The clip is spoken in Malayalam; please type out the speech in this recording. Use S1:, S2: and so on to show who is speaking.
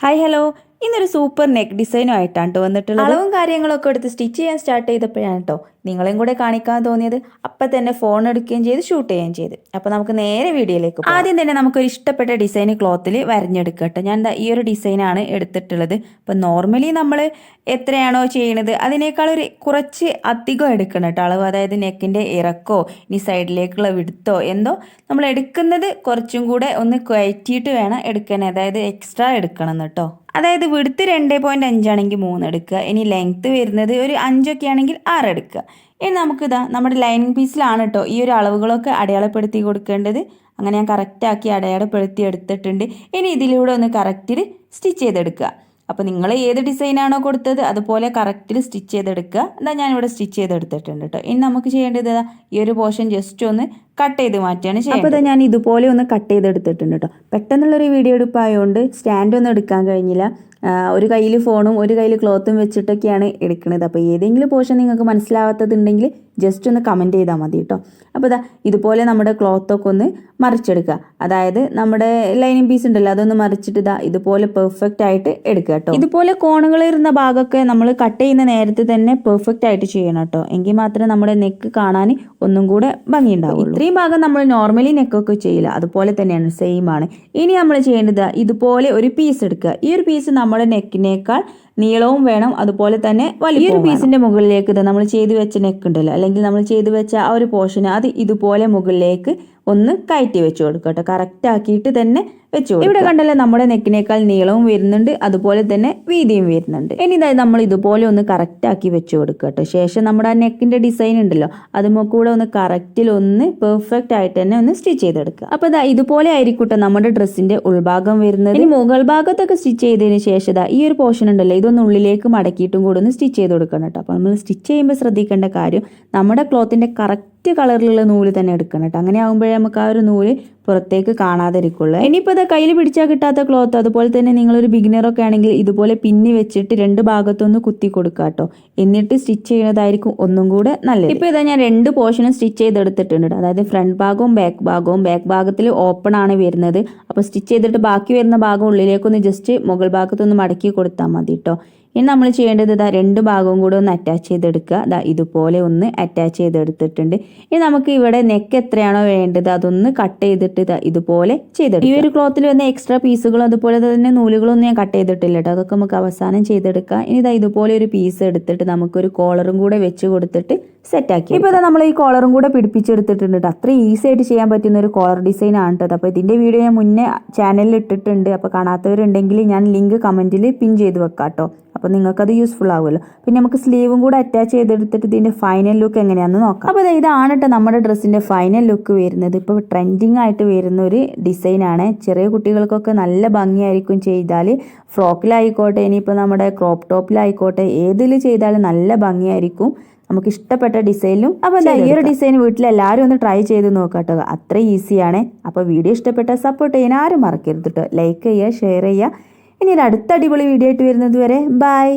S1: ഹായ് ഹലോ ഇന്നൊരു സൂപ്പർ നെക്ക് ഡിസൈനുമായിട്ടാണ് കേട്ടോ വന്നിട്ടുള്ളത്. അളവും കാര്യങ്ങളൊക്കെ എടുത്ത് സ്റ്റിച്ച് ചെയ്യാൻ സ്റ്റാർട്ട് ചെയ്തപ്പോഴാണ് കേട്ടോ നിങ്ങളെയും കൂടെ കാണിക്കാൻ തോന്നിയത്. അപ്പൊ തന്നെ ഫോൺ എടുക്കുകയും ചെയ്ത് ഷൂട്ട് ചെയ്യുകയും ചെയ്ത്. അപ്പൊ നമുക്ക് നേരെ വീഡിയോയിലേക്ക്. ആദ്യം തന്നെ നമുക്ക് ഒരു ഇഷ്ടപ്പെട്ട ഡിസൈൻ ക്ലോത്തിൽ വരഞ്ഞെടുക്കട്ടെ. ഞാൻ ഈ ഒരു ഡിസൈനാണ് എടുത്തിട്ടുള്ളത്. അപ്പം നോർമലി നമ്മൾ എത്രയാണോ ചെയ്യണത് അതിനേക്കാൾ ഒരു കുറച്ച് അധികം എടുക്കണം കേട്ടോ അളവ് അതായത് നെക്കിന്റെ ഇറക്കോ ഇനി സൈഡിലേക്കുള്ള വിടുത്തോ എന്തോ നമ്മൾ എടുക്കുന്നത് കുറച്ചും കൂടെ ഒന്ന് കയറ്റിയിട്ട് വേണം എടുക്കാൻ. അതായത് എക്സ്ട്രാ എടുക്കണം കേട്ടോ അതായത് വിടുത്ത് രണ്ട് പോയിന്റ് അഞ്ചാണെങ്കിൽ മൂന്ന് എടുക്കുക. ഇനി ലെങ്ത്ത് വരുന്നത് ഒരു അഞ്ചൊക്കെ ആണെങ്കിൽ ആറ് എടുക്കുക. ഇനി നമുക്കിതാ നമ്മുടെ ലൈനിങ് പീസിലാണ് കേട്ടോ ഈ ഒരു അളവുകളൊക്കെ അടയാളപ്പെടുത്തി കൊടുക്കേണ്ടത്. അങ്ങനെ ഞാൻ കറക്റ്റാക്കി അടയാളപ്പെടുത്തി എടുത്തിട്ടുണ്ട്. ഇനി ഇതിലൂടെ ഒന്ന് കറക്റ്റിൽ സ്റ്റിച്ച് ചെയ്തെടുക്കുക. അപ്പോൾ നിങ്ങൾ ഏത് ഡിസൈനാണോ കൊടുത്തത് അതുപോലെ കറക്റ്റിൽ സ്റ്റിച്ച് ചെയ്തെടുക്കുക. എന്താ ഞാനിവിടെ സ്റ്റിച്ച് ചെയ്തെടുത്തിട്ടുണ്ട് കേട്ടോ ഇനി നമുക്ക് ചെയ്യേണ്ടത് ഈ ഒരു പോർഷൻ ജസ്റ്റ് ഒന്ന് കട്ട് ചെയ്ത് മാറ്റിയാണ് ചെയ്യുന്നത് അപ്പോൾ ഞാൻ ഇതുപോലെ ഒന്ന് കട്ട് ചെയ്തെടുത്തിട്ടുണ്ട് കേട്ടോ പെട്ടെന്നുള്ളൊരു വീഡിയോ എടുപ്പായതുകൊണ്ട് സ്റ്റാൻഡ് ഒന്നും എടുക്കാൻ കഴിഞ്ഞില്ല. ഒരു കയ്യിൽ ഫോണും ഒരു കയ്യിൽ ക്ലോത്തും വെച്ചിട്ടൊക്കെയാണ് എടുക്കുന്നത് അപ്പോൾ ഏതെങ്കിലും പോർഷൻ നിങ്ങൾക്ക് മനസ്സിലാവാത്തതുണ്ടെങ്കിൽ ജസ്റ്റ് ഒന്ന് കമന്റ് ചെയ്താൽ മതി കേട്ടോ അപ്പോൾ ഇതാ ഇതുപോലെ നമ്മുടെ ക്ലോത്തൊക്കെ ഒന്ന് മറിച്ചെടുക്കുക. അതായത് നമ്മുടെ ലൈനിങ് പീസ് ഉണ്ടല്ലോ അതൊന്ന് മറിച്ചിട്ട് ഇതാ ഇതുപോലെ പെർഫെക്റ്റ് ആയിട്ട് എടുക്കുക കേട്ടോ ഇതുപോലെ കോണുകൾ ഇരുന്ന ഭാഗമൊക്കെ നമ്മൾ കട്ട് ചെയ്യുന്ന നേരത്തെ തന്നെ പെർഫെക്റ്റ് ആയിട്ട് ചെയ്യണം കേട്ടോ എങ്കിൽ മാത്രമേ നമ്മുടെ നെക്ക് കാണാൻ ഒന്നും കൂടെ ഭംഗിയുണ്ടാവുള്ളൂ ഇത്രയും ഭാഗം നമ്മൾ നോർമലി നെക്കൊക്കെ ചെയ്യില്ല. അതുപോലെ തന്നെയാണ് സെയിം ആണ്. ഇനി നമ്മൾ ചെയ്യേണ്ടത് ഇതുപോലെ ഒരു പീസ് എടുക്കുക. ഈ ഒരു പീസ് നമ്മുടെ നെക്കിനേക്കാൾ നീളവും വേണം. അതുപോലെ തന്നെ വലിയ ഒരു പീസിന്റെ മുകളിലേക്ക് ഇത് നമ്മൾ ചെയ്ത് വെച്ച നെക്ക് ഉണ്ടല്ലോ. അല്ലെങ്കിൽ നമ്മൾ ചെയ്ത് വെച്ച ആ ഒരു പോർഷൻ അത് ഇതുപോലെ മുകളിലേക്ക് ഒന്ന് കയറ്റി വെച്ച് കൊടുക്കുക കേട്ടോ. കറക്റ്റ് ആക്കിയിട്ട് തന്നെ വെച്ചു ഇവിടെ കണ്ടല്ലോ നമ്മുടെ നെക്കിനേക്കാൾ നീളവും വരുന്നുണ്ട് അതുപോലെ തന്നെ വീതിയും വരുന്നുണ്ട്. ഇനി ഇതായി നമ്മൾ ഇതുപോലെ ഒന്ന് കറക്റ്റ് ആക്കി വെച്ചു കൊടുക്കുക കേട്ടോ. ശേഷം നമ്മുടെ ആ നെക്കിന്റെ ഡിസൈൻ ഉണ്ടല്ലോ അതുമൊക്കെ കൂടെ ഒന്ന് കറക്റ്റിൽ ഒന്ന് പെർഫെക്റ്റ് ആയിട്ട് തന്നെ ഒന്ന് സ്റ്റിച്ച് ചെയ്തെടുക്കുക. അപ്പൊ ഇതാ ഇതുപോലെ ആയിരിക്കട്ടെ നമ്മുടെ ഡ്രസ്സിന്റെ ഉൾഭാഗം വരുന്നത്. ഇനി മുകൾ ഭാഗത്തൊക്കെ സ്റ്റിച്ച് ചെയ്തതിന് ശേഷം ഈ ഒരു പോർഷൻ ഉണ്ടല്ലോ ഇതൊന്ന് ഉള്ളിലേക്ക് മടക്കിയിട്ടും കൂടെ ഒന്ന് സ്റ്റിച്ച് ചെയ്ത് കൊടുക്കണം കേട്ടോ. അപ്പൊ നമ്മൾ സ്റ്റിച്ച് ചെയ്യുമ്പോൾ ശ്രദ്ധിക്കേണ്ട കാര്യം നമ്മുടെ ക്ലോത്തിന്റെ കറക്റ്റ് കളറിലുള്ള നൂൽ തന്നെ എടുക്കണം കേട്ടോ. അങ്ങനെ ആകുമ്പോഴേ നമുക്ക് ആ ഒരു നൂൽ പുറത്തേക്ക് കാണാതിരിക്കുള്ളൂ. ഇനിയിപ്പോൾ അത് കയ്യിൽ പിടിച്ചാൽ കിട്ടാത്ത ക്ലോത്ത് അതുപോലെ തന്നെ നിങ്ങളൊരു ബിഗിനറൊക്കെ ആണെങ്കിൽ ഇതുപോലെ പിന്നി വെച്ചിട്ട് രണ്ട് ഭാഗത്തൊന്ന് കുത്തി കൊടുക്കുക കേട്ടോ. എന്നിട്ട് സ്റ്റിച്ച് ചെയ്യുന്നതായിരിക്കും ഒന്നും കൂടെ നല്ലത്. ഇപ്പോൾ ഇതാ ഞാൻ രണ്ട് പോർഷനും സ്റ്റിച്ച് ചെയ്തെടുത്തിട്ടുണ്ട് ട്ടോ. അതായത് ഫ്രണ്ട് ഭാഗവും ബാക്ക് ഭാഗവും. ബാക്ക് ഭാഗത്തിൽ ഓപ്പൺ ആണ് വരുന്നത്. അപ്പോൾ സ്റ്റിച്ച് ചെയ്തിട്ട് ബാക്കി വരുന്ന ഭാഗം ഉള്ളിലേക്കൊന്ന് ജസ്റ്റ് മുകൾ ഭാഗത്തൊന്ന് മടക്കി കൊടുത്താൽ മതി കേട്ടോ. ഇനി നമ്മൾ ചെയ്യേണ്ടത് ഇതാ രണ്ട് ഭാഗവും കൂടെ ഒന്ന് അറ്റാച്ച് ചെയ്തെടുക്കുക. അതാ ഇതുപോലെ ഒന്ന് അറ്റാച്ച് ചെയ്തെടുത്തിട്ടുണ്ട്. ഇനി നമുക്ക് ഇവിടെ നെക്ക് എത്രയാണോ വേണ്ടത് അതൊന്ന് കട്ട് ചെയ്തിട്ട് ഇതാ ഇതുപോലെ ചെയ്തെടുക്കുക. ഈ ഒരു ക്ലോത്തിൽ വന്ന എക്സ്ട്രാ പീസുകളും അതുപോലെ തന്നെ നൂലുകളൊന്നും ഞാൻ കട്ട് ചെയ്തിട്ടില്ല കേട്ടോ. അതൊക്കെ നമുക്ക് അവസാനം ചെയ്തെടുക്കുക ഇനി ഇതാ ഇതുപോലെ ഒരു പീസ് എടുത്തിട്ട് നമുക്കൊരു കോളറും കൂടെ വെച്ച് കൊടുത്തിട്ട് സെറ്റാക്കി ഇപ്പോൾ ഇതാ നമ്മൾ ഈ കോളറും കൂടെ പിടിപ്പിച്ചെടുത്തിട്ടുണ്ട് അത്ര ഈസി ആയിട്ട് ചെയ്യാൻ പറ്റുന്ന ഒരു കോളർ ഡിസൈൻ ആണ് കേട്ടോ. അപ്പോൾ ഇതിന്റെ വീഡിയോ ഞാൻ മുന്നേ ചാനലിൽ ഇട്ടിട്ടുണ്ട്. അപ്പോൾ കാണാത്തവരുണ്ടെങ്കിൽ ഞാൻ ലിങ്ക് കമന്റിൽ പിൻ ചെയ്ത് വെക്കാം കേട്ടോ. അപ്പോൾ നിങ്ങൾക്കത് യൂസ്ഫുൾ ആവുമല്ലോ. പിന്നെ നമുക്ക് സ്ലീവും കൂടെ അറ്റാച്ച് ചെയ്തെടുത്തിട്ട് ഇതിന്റെ ഫൈനൽ ലുക്ക് എങ്ങനെയാണെന്ന് നോക്കാം. അപ്പോൾ ഇതാണ് കേട്ടോ നമ്മുടെ ഡ്രസ്സിന്റെ ഫൈനൽ ലുക്ക് വരുന്നത്. ഇപ്പോൾ ട്രെൻഡിങ് ആയിട്ട് വരുന്ന ഒരു ഡിസൈനാണ് ചെറിയ കുട്ടികൾക്കൊക്കെ നല്ല ഭംഗിയായിരിക്കും ചെയ്താൽ. ഫ്രോക്കിലായിക്കോട്ടെ ഇനിയിപ്പോൾ നമ്മുടെ ക്രോപ്പ് ടോപ്പിലായിക്കോട്ടെ ഏതിൽ ചെയ്താലും നല്ല ഭംഗിയായിരിക്കും. നമുക്ക് ഇഷ്ടപ്പെട്ട ഡിസൈനിലും അപ്പോൾ എന്താ ഈ ഒരു ഡിസൈൻ വീട്ടിൽ എല്ലാവരും ഒന്ന് ട്രൈ ചെയ്ത് നോക്കാട്ടോ അത്ര ഈസിയാണ് അപ്പോൾ വീഡിയോ ഇഷ്ടപ്പെട്ട സപ്പോർട്ട് ചെയ്യാൻ ആരും മറക്കരുത് കേട്ടോ ലൈക്ക് ചെയ്യുക ഷെയർ ചെയ്യുക. ഇനി ഒരു അടുത്ത അടിപൊളി വീഡിയോ ആയിട്ട് വരുന്നത് വരെ ബൈ